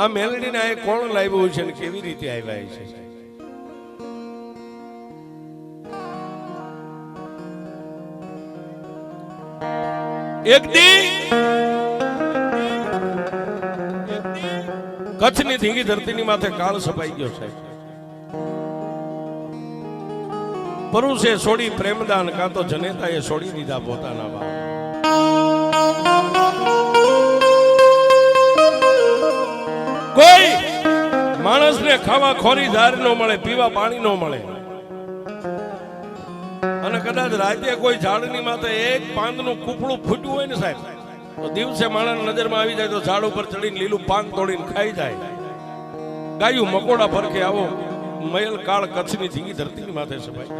આ મેલડીને આ કોણ લાવ્યું છે ને કેવી રીતે આવ્યા છે? એક દી કચ્છની ધીંગી ધરતીની માથે કાળ સપાઈ ગયો છે. પરુષે છોડી પ્રેમદાન, કાં તો જનેતાએ છોડી દીધા પોતાના બાપ. કોઈ માણસને ખાવા ખોરી ધાર ન મળે, પીવા પાણી ન મળે. અને કદાચ રાતે કોઈ ઝાડની માથે એક પાંદનું કૂપડું ફૂટ્યું હોય ને સાહેબ, તો દિવસે માણસ નજરમાં આવી જાય તો ઝાડ ઉપર ચડીને લીલું પાન તોડીને ખાઈ જાય. ગાયું મકોડા ફરકે આવો, મયલ કાળ કચ્છની ધીંગી ધરતીની માથે છે ભાઈ.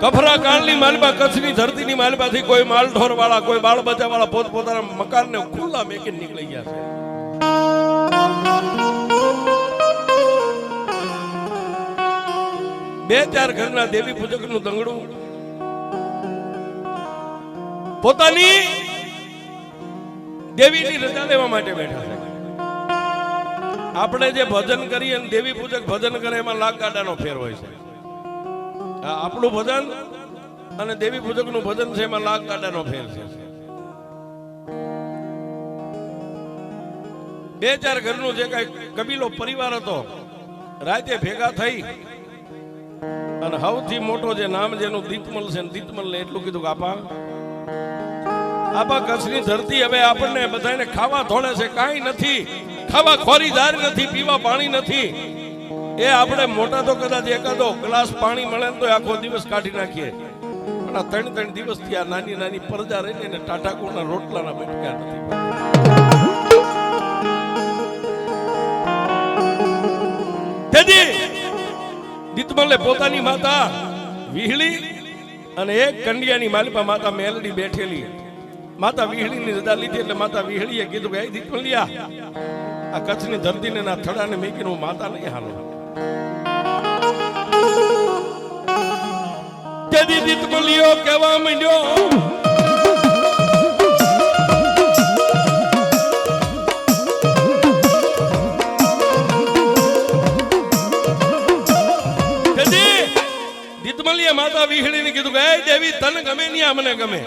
કફરા કાળની માલબા, કચ્છની ધરતીની માલબાથી કોઈ માલઢોર વાળા કોઈ બાળ બચા વાળા પોત પોતાના મકાનને ખુલ્લા મેકી નીકળી ગયા છે. બે ચાર ઘરના દેવી પૂજકનું દંગડું. પોતાની દેવીની રજા લેવા માટે બેઠા છે. આપણે જે ભજન કરીએ દેવી પૂજક ભજન કરે, એમાં લાખ ગાડાનો ફેર હોય છે. આપણું ભજન અને દેવી પૂજકનું ભજન છે એમાં લાખ ગાડાનો ફેર છે. બે ચાર ઘરનું જે કઈ કબીલો પરિવાર હતો, રાતે ભેગા થઈ અને સૌથી મોટો જે નામ જેનું દીપમલ છે ને દીપમલ ને એટલું કીધું કે આપા આપા કચ્છની ધરતી હવે આપણને બધાને ખાવા ધોળે છે, કાંઈ નથી, ખાવા ખોરી ધાર નથી, પીવા પાણી નથી. એ આપણે મોટા તો કદાચ એકાદો ગ્લાસ પાણી મળે તો આખો દિવસ કાઢી નાખીએ. પણ આ ત્રણ ત્રણ દિવસથી આ નાની નાની પરજા રહીને એને ટાટાકુરના રોટલાના બેઠક્યા નથી. દીતમલે પોતાની માતા વિહળી અને એક કંડિયાની માલિપા માતા મેલડી બેઠેલી. માતા વિહળીની રજા લીધી એટલે માતા વિહળીએ કીધું કે "એ દીતમલિયા આ કચ્છની ધરતીને ના થડાને મેકીને હું માતા નહીં હાલો તેથી દીતમલિયો કહેવા માંડ્યો તેથી દીતમલીએ માતા વિહળીને કીધું કે તને ગમે નહીં આ મને ગમે.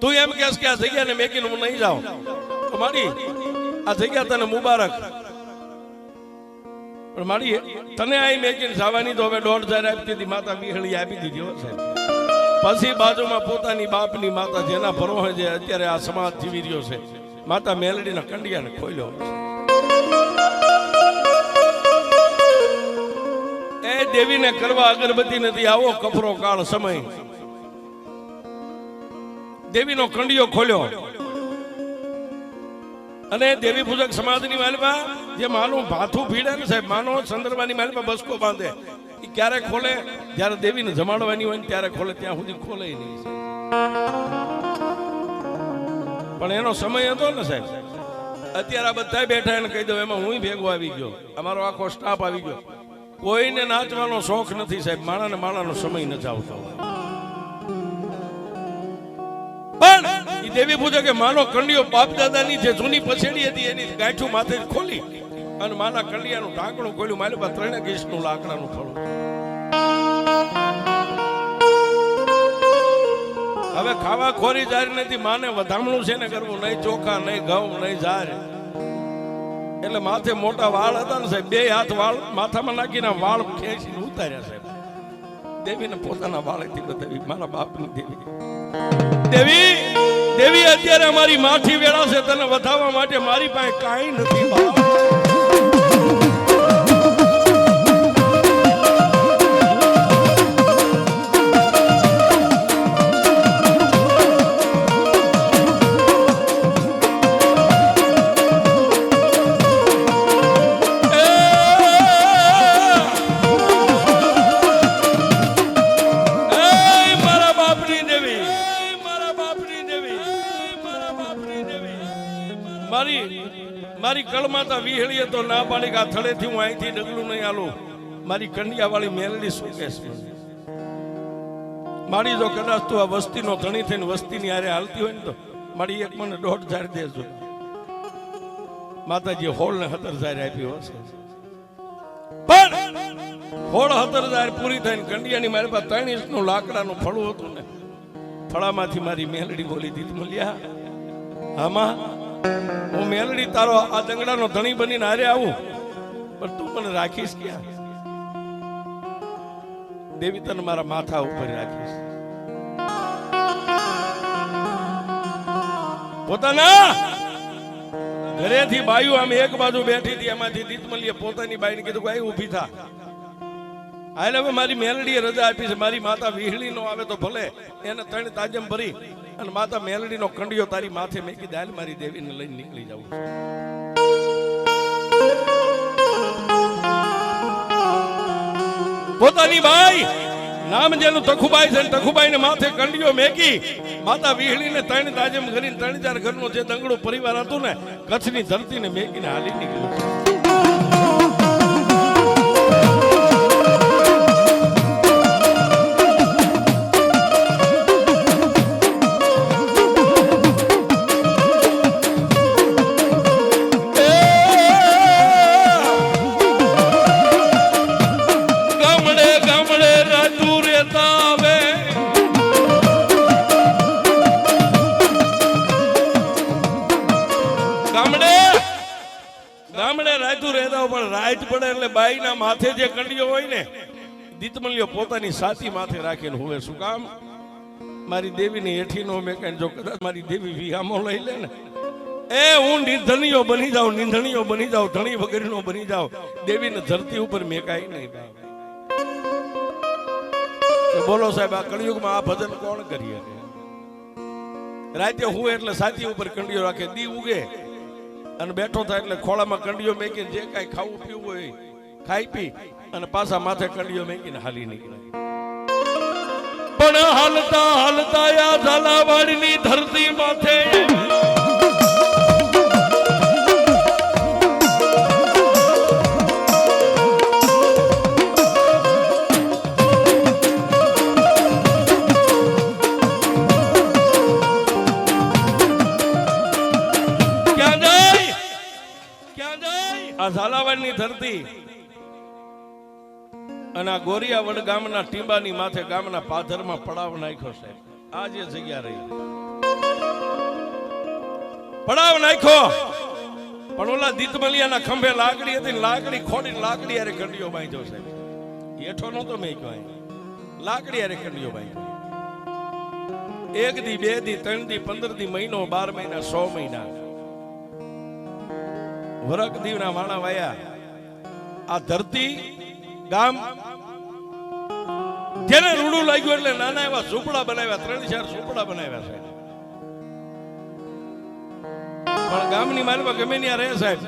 તું એમ કેસ કે આ જગ્યાને મેકીને હું નહીં જાઉં. મારી, આ જગ્યા તને મુબારક. પણ મારી તને આઈ મેકીને જવાની તો હવે દોઢ હજાર આપી દીધી માતા વિહળી આપી દીધી હો સાહેબ. પછી બાજુમાં પોતાની બાપની માતા જેના ભરોહે જે અત્યારે આ સમાજ જીવી રહ્યો છે. માતા મેલડીના કંડિયાને ખોલ્યો એ દેવીને કરવા અગરબત્તી નથી, આવો કફરો કાળ સમય. દેવીનો કંડિયો ખોલ્યો. અને દેવી પૂજક સમાજની માલમાં જે માનું ભાથું ભીડે ને સાહેબ, માનો સંદર્ભાની માલમાં બસકો બાંધે એ ક્યારે ખોલે? જ્યારે દેવીને જમાડવાની હોય ને ત્યારે ખોલે, ત્યાં સુધી ખોલે નહીં પણ એનો સમય હતો ને સાહેબ, અત્યારે આ બધા બેઠા એને કહી દઉં, એમાં હું ભેગો આવી ગયો, અમારો આખો સ્ટાફ આવી ગયો. કોઈને નાચવાનો શોખ નથી સાહેબ, માણાને માણાનો સમય નથી આવતો. પણ દેવી પૂજે કે માનો કંડિયો બાપ દાદાની જે જૂની પછેડી હતી એની ગાંઠું માથે ખોલી અને માના કંડિયાનું ઢાંકણું ખોલ્યું. મારી બા ત્રણે ગીસનું લાકડાનું ફળું હવે ખાવા ખોરી જારી નથી. માને વધામણું છે ને કરવું? નહીં ચોખા, નહીં ઘઉં, નહીં જાર. એટલે માથે મોટા વાળ હતા ને સાહેબ, બે હાથ વાળ માથામાં નાખીને વાળ ખેંચીને ઉતાર્યા સાહેબ. દેવીને પોતાના વાળેથી બતાવી, મારા બાપની દેવી. દેવી! દેવી અત્યારે અમારી માઠી વેળા છે તને વધાવવા માટે મારી પાસે કાંઈ નથી કળમાતા વિહળીએ તો ના પાડી આ થળેથી હું અહીંથી ડગલું નહીં આલું મારી કંડિયા મેલડી શું કહેશે મારી જો કદાચ તું આ વસ્તીનો ધણી થઈને વસ્તીની આરે હાલતી હોય ને તો મારી એક મને દોઢ હજાર દેજો. માતાજી હોળ ને હતર હજાર આપી હશે પણ હોળ હતર હજાર પૂરી થઈને કંડિયાની મારી પાસે ત્રણ ઇંચનું લાકડાનું ફળું હતું ને. ફળામાંથી મારી મેલડી બોલી દીધી મળ્યા આમાં હું મેલડી તારો આ દંગડાનો ધણી બનીને હારે આવું. પણ તું મને રાખીશ ક્યાં? દેવી તને મારા માથા ઉપર રાખીશ. પોતાના ઘરેથી બાયું આમ એક બાજુ બેઠી હતી, એમાંથી દીતમલીએ પોતાની બાઈને કીધું કે ઊભી થા. હાલ હવે મારી મેલડીએ રજા આપી છે. મારી માતા વીહળી નો આવે તો ભલે. એને ત્રણ તાજમ ભરી અને માતા મેલડીનો કંડિયો તારી માથે મેકી દાલ મારી દેવીને લઈને નીકળી જાઉં પોતાની ભાઈ નામ જેનું તખુબાઈ છે ને તખુબાઈને માથે કંડિયો મેકી માતા વીહળીને ત્રણ તાજમ કરીને ત્રણ ચાર ઘરનો જે દંગડો પરિવાર હતું ને, કચ્છની ધરતીને મેકીને હાલી નીકળ્યું દીતમલિયો પોતાની સાથી માથે રાખીને હોવે શું કામ? મારી દેવીની હેઠીનો મેં કઈ જો કદાચ મારી દેવી વિહામો લઈ લે ને. એ, હું નિર્ધનીઓ બની જાઉં નિંધણીઓ બની જાઉં, ધણી વગરનો બની જાઉં. દેવીને ધરતી ઉપર મેકાય નહીં બાપ બોલો સાહેબ, આ કળિયુગમાં આ ભજન કોણ કરી શકે રાતે હું એટલે સાથી ઉપર કંડિયો રાખે, દી ઉગે. અને બેઠો થાય એટલે ખોળામાં કંડિયો મેકીને જે કાંઈ ખાવું પીવું હોય ખાઈ પી અને પાછા માથે કંડિયો મેકીને હાલી નીકળ્યા પણ હાલતા હાલતા આ ઝાલાવાડની ધરતી માથે આ ઝાલાવાડની ધરતી અને આ ગોરિયાવડ ગામના ટીંબાની માથે ગામના પાધરમાં પડાવ નાખ્યો છે. આ જે જગ્યા રહી. પડાવ નાખ્યો. પણ ઓલા દીતમલિયાના ખંભે લાકડી હતી લાકડી ખોડીને લાકડી અરે કંડિયો બાંધ્યો છે. હેઠો નતો મેં કહ્યું લાકડી અરે કંડિયો બાંધ્યો. એક દી, બે દી, ત્રણ દી, પંદર દી, મહિનો, બાર મહિના, સો મહિના. વરક દીવના વાણા વાયા. આ ધરતી ગામ. જેને રૂડું લાગ્યું એટલે નાના એવા ઝૂંપડા બનાવ્યા, ત્રણ ચાર ઝૂંપડા બનાવ્યા છે પણ ગામની માલમાં ગમે ત્યાં રહે સાહેબ.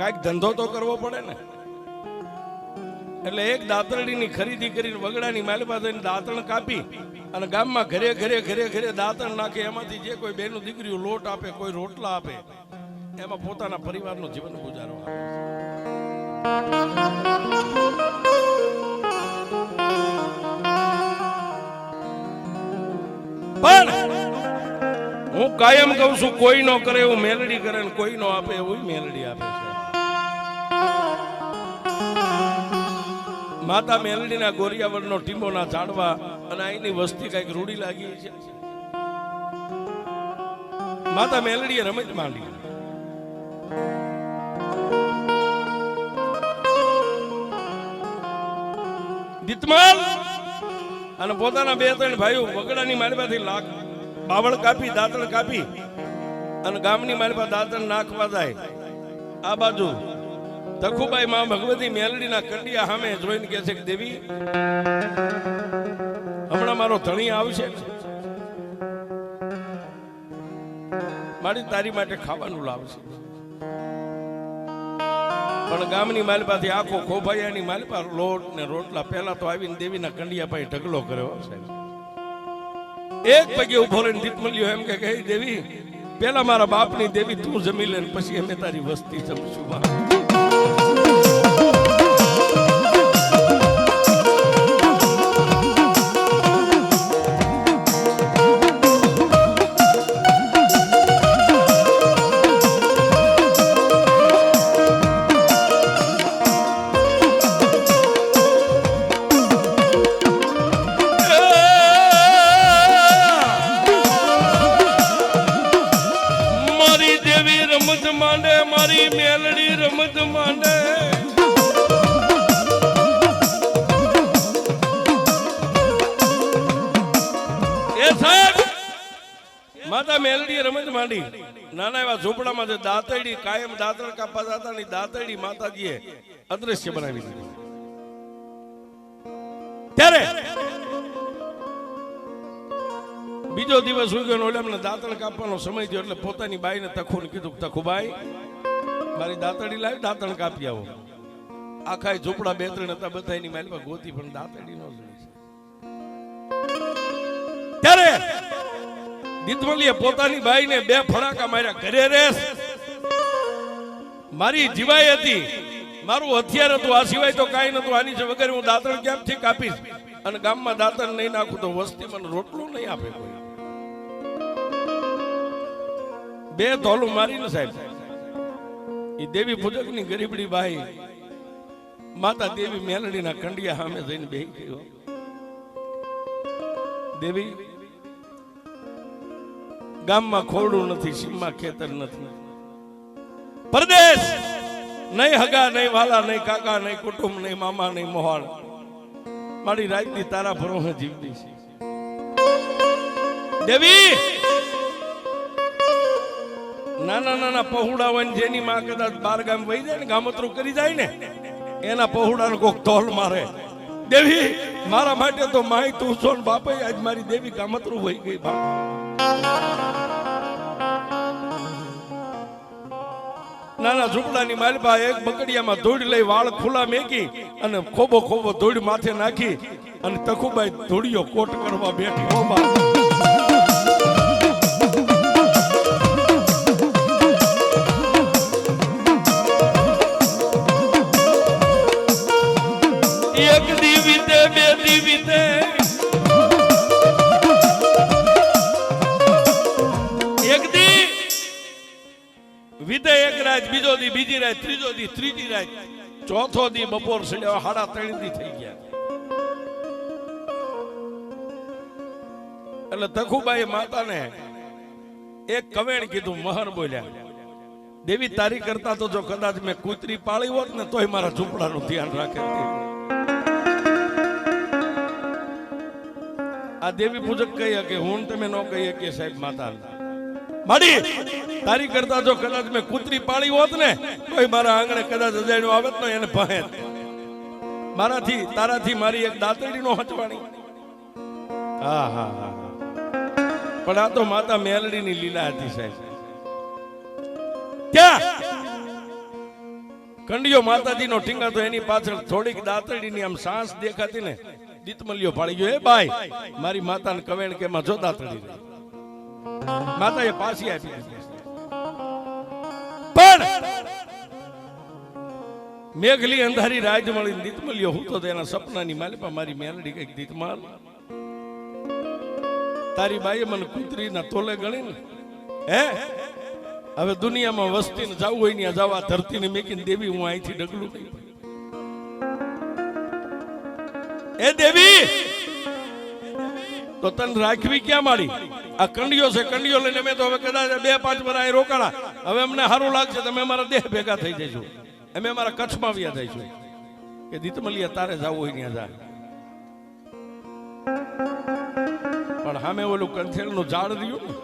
કાંઈક ધંધો તો કરવો પડે ને. એટલે એક દાંતરડીની ખરીદી કરીને વગડાની માલમાં જઈને દાંતણ કાપી અને ગામમાં ઘરે ઘરે ઘરે ઘરે દાંતણ નાખે. એમાંથી જે કોઈ બેનું દીકરીઓ લોટ આપે, કોઈ રોટલા આપે, એમાં પોતાના પરિવારનું જીવન ગુજારો આપે પણ હું કાયમ કહું છું, કોઈ નો કરે એવું મેલડી કરે ને કોઈ નો આપે એવું મેલડી આપે છે. માતા મેલડીના ટીમો ટીંબોના ઝાડવા અને અહીંની વસ્તી કંઈક રૂડી લાગી છે. માતા મેલડીએ રમત માંડી. દીતમાલ અને પોતાના બે ત્રણ ભાઈઓ વગડાની માલમાંથી લાખ, બાવળ કાપી, દાંતણ કાપી અને ગામની માલમાં દાંતણ નાખવા જાય. આ બાજુ તખુબાઈ માં ભગવતી મેલડીના કંડિયા સામે જોઈને કહે છે કે, દેવી, હમણાં મારો ધણી આવશે. મારી તારી માટે ખાવાનું લાવશે. પણ ગામની માલપાથી આખો ખોભાયાની માલપા લોટ ને રોટલા. પહેલા તો આવીને દેવીના કંડિયા પાસે ઢગલો કર્યો સાહેબ. એક પગે ઊભો રહીને દીપમલ્યો એમ કે કહી દેવી પેલા મારા બાપની દેવી તું જમી લે પછી અમે તારી વસ્તી જમશું માતા મેલડી રમત માંડી. નાના એવા ઝૂંપડામાં જે દાંતડી કાયમ દાંતણ કાપા દાતા ની દાંતડી માતાજીએ અદ્રશ્ય બનાવી દીધી. ત્યારે બીજો દિવસ ઉગ્યો ને ઓલા દાંતણ કાપવાનો સમય થયો એટલે પોતાની બાઈને તખુને કીધું તખુબાઈ મારી દાંતડી લાવી દાંતણ કાપી આવો. આખા ઝૂંપડા બે ત્રણ હતા બધા એની માલમાં ગોતી, પણ દાંતડી નો ત્યારે દીતમલીએ પોતાની બાઈને બે ફડાકા માર્યા. ઘરે રેસ. મારી જીવાઈ હતી. મારું હથિયાર હતું. આ સિવાય તો કાંઈ નતું આની છે વગર હું દાંતણ ક્યાંથી કાપીશ? અને ગામમાં દાંતણ નહીં નાખું તો વસ્તી મને રોટલું નહીં આપે કોઈ. બે ધોલું મારીને સાહેબ. એ દેવી પૂજકની ગરીબડી બાઈ. માતા દેવી મેલડીના કંડિયા સામે જઈને બેહી ગયો દેવી ગામમાં ખોરડું નથી, સીમમાં ખેતર નથી. પરદેશ, નહીં હગા, નહીં વાલા, નહીં કાકા, નહીં કુટુંબ, નહીં મામા, નહીં મોહાળ મારી રાજની તારા ભરોસે જીવતી છે. દેવી! નાના નાના પહોળા હોય જેની માં કદાચ બાર ગામ વહી જાય ને, ગામતરું કરી જાય ને, એના પહોળાને કોક તોલ મારે. દેવી, મારા માટે તો માય તું છો ને બાપે, આજ મારી દેવી ગામતરું વહી ગઈ બાપ. નાના ઝૂંપડાની માલબા એક બકડિયામાં ધૂળ લઈ વાળ ખુલ્લા મેકી અને ખોબો ખોબો ધૂળ માથે નાખી અને તખુબાઈ ધૂળિયો કોટ કરવા બેઠી. ખોબા એક દીવીતે બે વિદે એક રાત, બીજો દી, બીજી રાત, ત્રીજો દી, ત્રીજી રાત. ચોથો દી બપોર સડ્યો સાડા ત્રણ દી થઈ ગયા. એટલે તખુબાઈ માતાને એક કવેણ કીધું મહર બોલ્યા, દેવી, તારી કરતા તો જો કદાચ મેં કૂતરી પાળી હોત ને, તોય મારા ઝૂંપડાનું ધ્યાન રાખે આ દેવી પૂજક કહી કે, હું તમે ન કહીએ કે સાહેબ માતા માડી તારી કરતા જો કદાચ મેં કૂતરી પાળી હોત ને તો મારા આંગણે કદાચ અજાણ્યું આવત તો એને ભહે મારાથી, તારાથી મારી એક દાંતડી નો હચવાણી. હા હા હા પણ આ તો માતા મેલડી ની લીલા હતી સાહેબ. ક્યાં? કંડિયો માતાજીનો ટીંગા તો એની પાછળ થોડીક દાતરડીની આમ સાંસ દેખાતી ને દીતમલિયો પાડી ગયો. એ ભાઈ મારી માતાને કવેણ કે એમાં જો દાંતડી માતા માતાએ પાછી આપી મેઘલી અંધારી રાજ મળી દીતમલ્યો હું તો તેના સપનાની માલિપા મારી મેલડી કંઈક દીતમાલ. તારી બાઈએ મને કૂતરીના તોલે ગણી ને હે? હવે દુનિયામાં વસ્તીને જવું હોય ને જવા ધરતીને મેકીને દેવી હું અહીંથી ડગલું નહીં. એ દેવી! તો તને રાખવી ક્યાં મારી આ કંડિયો છે કંડિયો લઈને મેં તો હવે કદાચ બે પાંચ અહીં રોકાણા. હવે અમને સારું લાગશે, તમે અમારા દેહ ભેગા થઈ જઈશું અમે અમારા કચ્છમાં આવ્યા જઈશું કે દીતમલિયા તારે જવું હોય ત્યાં જાય પણ સામે ઓલું કંથેલનું ઝાડ રહ્યું ને,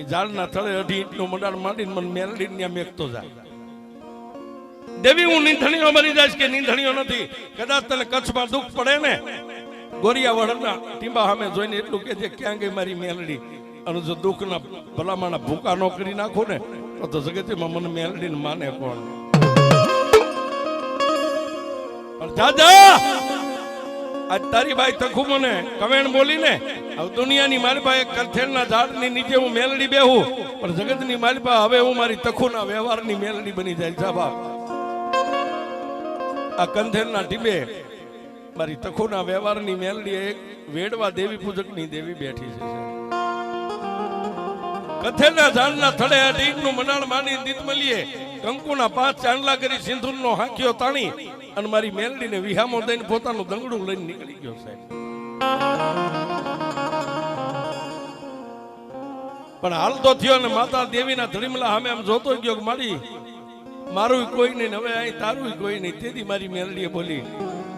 એ ઝાડના થળે અઢી ઇંચનું મંડાણ માંડીને મને મેલડી ત્યાં મેકતો જાય દેવી, હું નીંધણીઓ બની જાય કે નીંધણીઓ નથી? કદાચ તને કચ્છમાં દુઃખ પડે ને? ગોરિયાવાડના ટીંબા સામે જોઈને એટલું કે છે, ક્યાં ગઈ મારી મેલડી? અને જો દુઃખના ભલામાના ભૂકા નો કરી નાખો ને, તો જગતમાં મને મેલડી માને કોણ? દાદા! આજ તારી બાઈ મને કવેણ બોલીને, હવે દુનિયાની માલિપા એક ઝાડ ઝાડની નીચે હું મેલડી બેહું, પણ જગતની માલિપા હવે હું મારી તખુના વ્યવહારની મેલડી બની જાય. સાબા આ કંથેરના ટીબે મારી તખુના વ્યવહારની મેલડી એક વેડવા દેવી પૂજકની દેવી બેઠી છે કથેરના ઝાડના થડે અઢીનું મનાળ માની દીતમલીએ કંકુના પાંચ ચાંદલા કરી સિંધુરનો હાંક્યો તાણી અને મારી મેલડીને વિહામો દઈને પોતાનું દંગડું લઈને નીકળી ગયો સાહેબ. પણ હાલ તો થયો ને માતા દેવીના ધડીમલા અમે આમ જોતો ગયો કે મારી, મારું કોઈ નહીં હવે અહીં તારું કોઈ નહીં. તેથી મારી મેલડીએ બોલી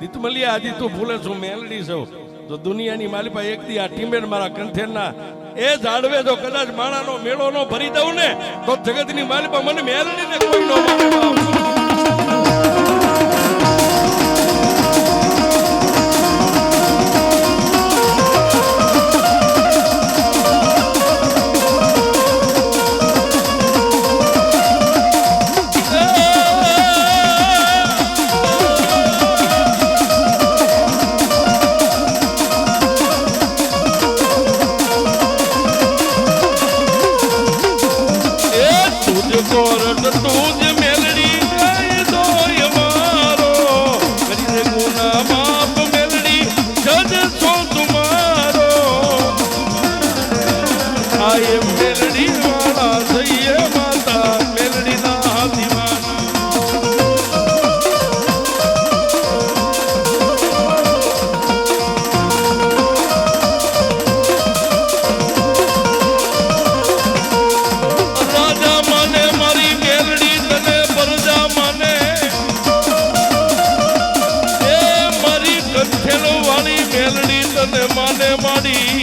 દીતમલિયા આજી તું ભૂલે છું, મેલડી છું. તો દુનિયાની માલિપા એક દી આ ટીમેડ મારા કંઠેરના એ જાળવે જો કદાચ માણાનો મેળો નો ભરી દઉં ને, તો જગતની માલિપા મને મેલડીને કોઈ નો કોરટ Mali, Mali.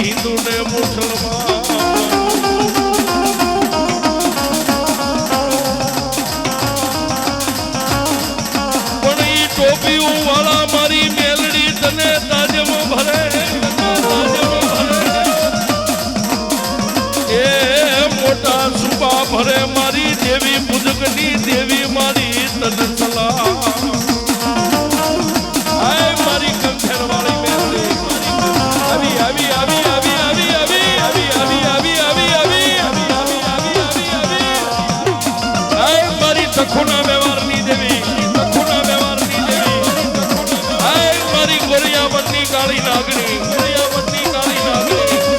કાળી કાળી નાગણી ઉદયાવતી કાળી નાગણી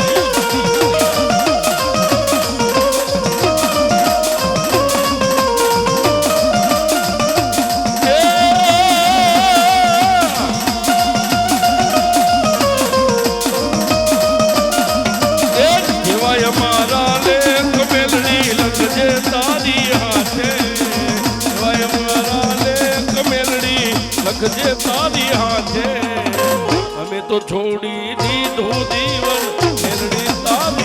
જે તારી હાથે. તો છોડી દીધું જીવન.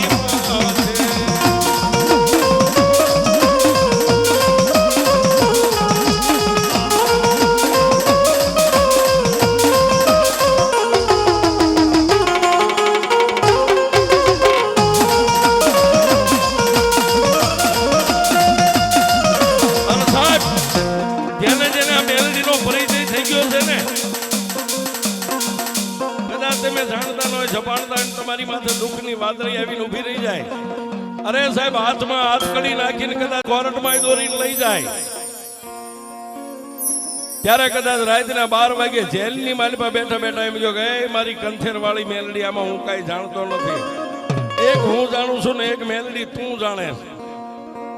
લઈ જાય. ત્યારે કદાચ રાતના બાર વાગે જેલની માલિપા બેઠા બેઠા એમ જો કે મારી કંથેર વાળી મેલડી, આમાં હું કાંઈ જાણતો નથી. એક હું જાણું છું ને એક મેલડી તું જાણે.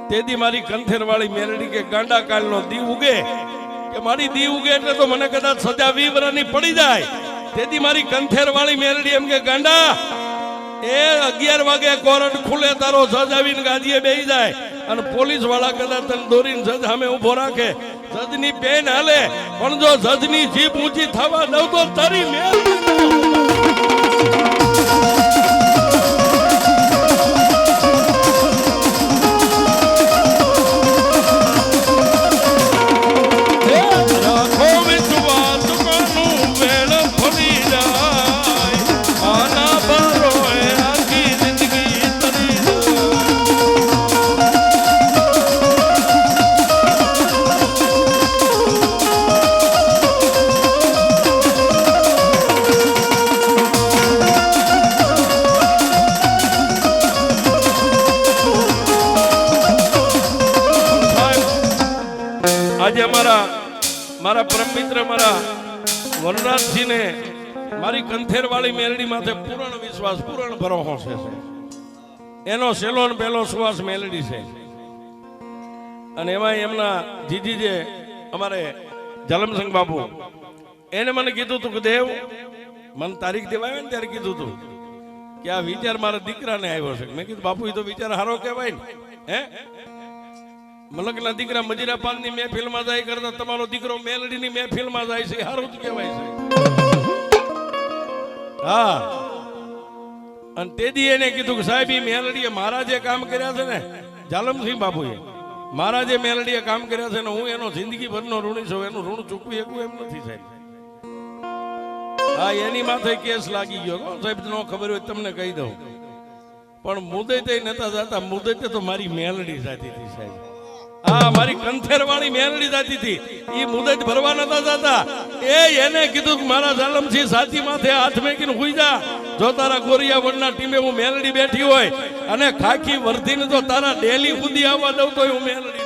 તેથી મારી કંથેર વાળી મેલડી કે, ગાંડા કાલનો દી ઉગે. કે, મારી દી ઉગે એટલે તો મને કદાચ સજા વી વર્ષની પડી જાય. તેથી મારી કંથેર વાળી મેલડી એમ કે, ગાંડા, એ અગિયાર વાગે કોરટ ખુલે, તારો સજાવીને ગાદીએ બેહી જાય. અને પોલીસવાળા કદાચ તને દોરીને જજ સામે ઊભો રાખે. જજની પેન હાલે, પણ જો જજની જીભ ઊંચી થવા દઉં તો તારી મેલ મિત્ર મારા વનરાજજીને મારી કંથેરવાળી મેલડી માથે પૂર્ણ વિશ્વાસ, પૂર્ણ ભરોહો છે. એનો સેલો ને પહેલો સુવાસ મેલડી છે. અને એમાં એમના જીજી જે અમારે જલમસંગ બાપુ એને મને કીધું તું કે દેવ, મને તારીખ દેવાય ને ત્યારે કીધું તું કે આ વિચાર મારા દીકરાને આવ્યો છે. મેં કીધું, બાપુ એ તો વિચાર સારો કહેવાય ને. હે? મલકના દીકરા મજીરા પાનની મહેફિલમાં જાય કરતા તમારો દીકરો મેલડીની મહેફિલમાં જાય છે, હારું જ કહેવાય છે. હા. અને તેદી એને કીધું કે, સાહેબ એ મેલડીએ મારા જે કામ કર્યા છે ને. જાલમસિંહ બાપુએ. મારા જે મેલડીએ કામ કર્યા છે ને હું એનો જિંદગી ભરનો ઋણી છું, એનું ઋણ ચૂકવી શકું એમ નથી, સાહેબ. હા, એની માથે કેસ લાગી ગયો. સાહેબ, ન ખબર હોય તમને કહી દઉં. પણ મુદતે નતા જતા, મુદતે તો મારી મેલડી સાથે હતી સાહેબ. હા મારી કંથેરવાળી મેલડી જાતી હતી. એ મુદત ભરવા નતા જતા. એ એને કીધું મારા જાલમથી સાચી માથે હાથ મેકીને હુઈ જા. જો તારા ગોરિયા વડના ટીમે હું મેલડી બેઠી હોય અને ખાખી વર્ધીને તો તારા ડેલી સુધી આવવા દઉં તો હું મેલડી